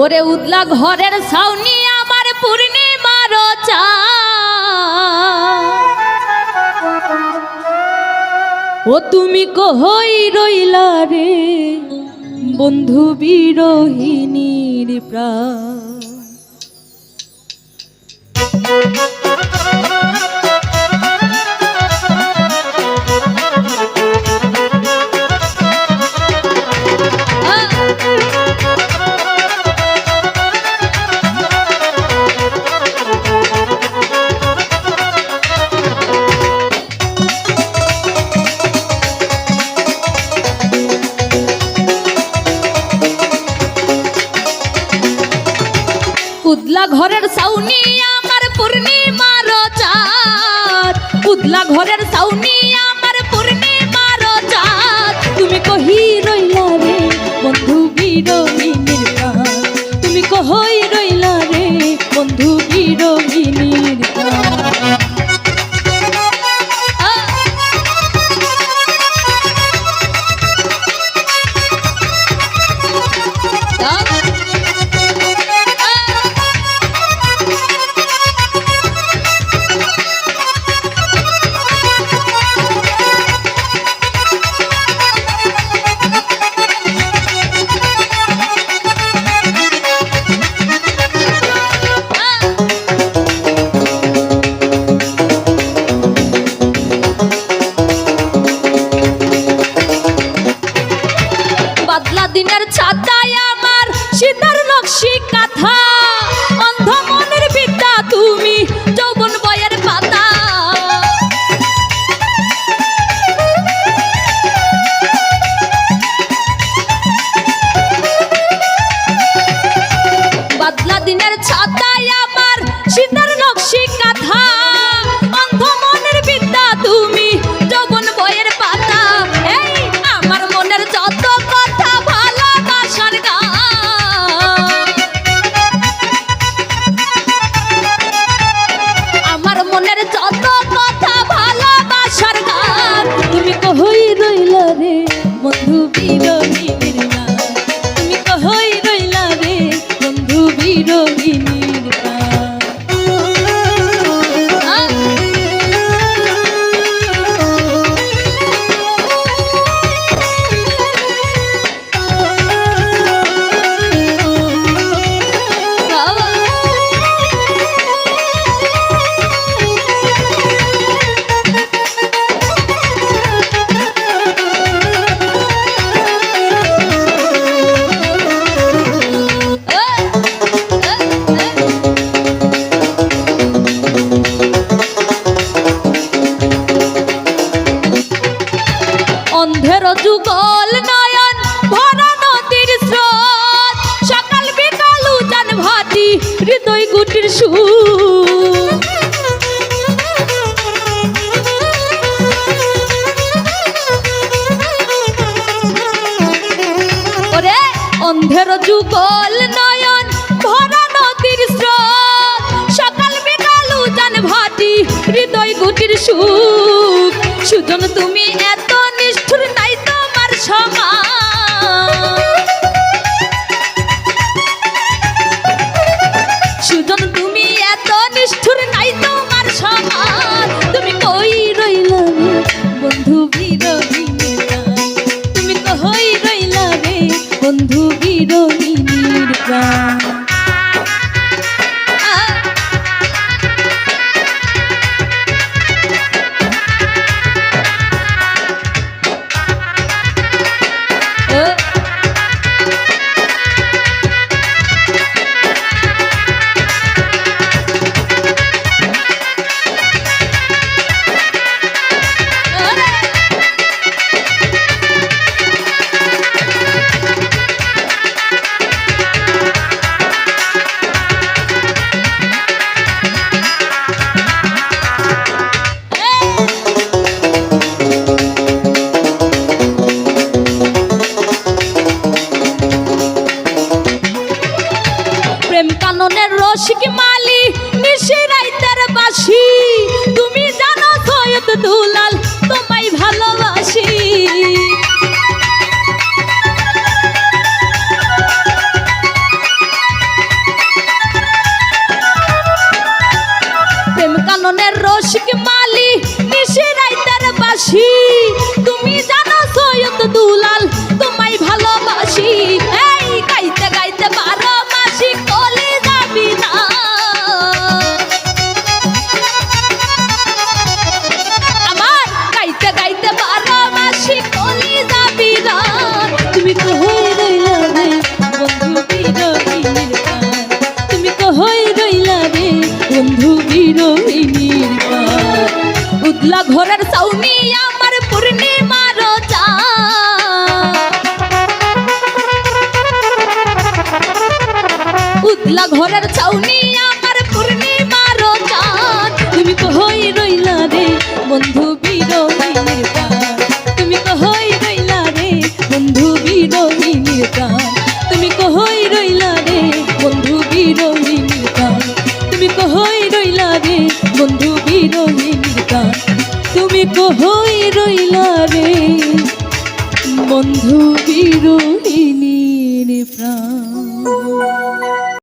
ওরে উদলা ঘরের ছাউনি আমার পূর্ণিমার চা। ও তুমি কহই রইলা রে বন্ধু বিরোহিনীর প্রাণ? উদলা ঘরের সাউনি আমার পূর্ণিমার চাঁদ। উদলা ঘরের সাউনি আমার পূর্ণিমার চাঁদ। তুমি কহি রইলা রে বন্ধু বিরোহিনীর যুগল নয়ন, ভরা নদীর স্রোত। সকাল বিকাল উজান ভাটি, হৃদয় গুটির সুর। ওরে, অন্ধের যুগল নয়ন, ভরা নদীর স্রোত। সকাল বিকাল উজান ভাটি, হৃদয় গুটির সুখ সুজন, তুমি বন্ধু মালি নিশে রাইতার বাসি তুমি যা উতলা ঘরের চাউনি আমার পূর্ণিমার চাঁদ। তুমি কহই রইলা রে বন্ধু তুমি কহই রইলা রে বন্ধু তুমি কহই রইলা রে বন্ধু তুমি কহই রইলা রে বন্ধু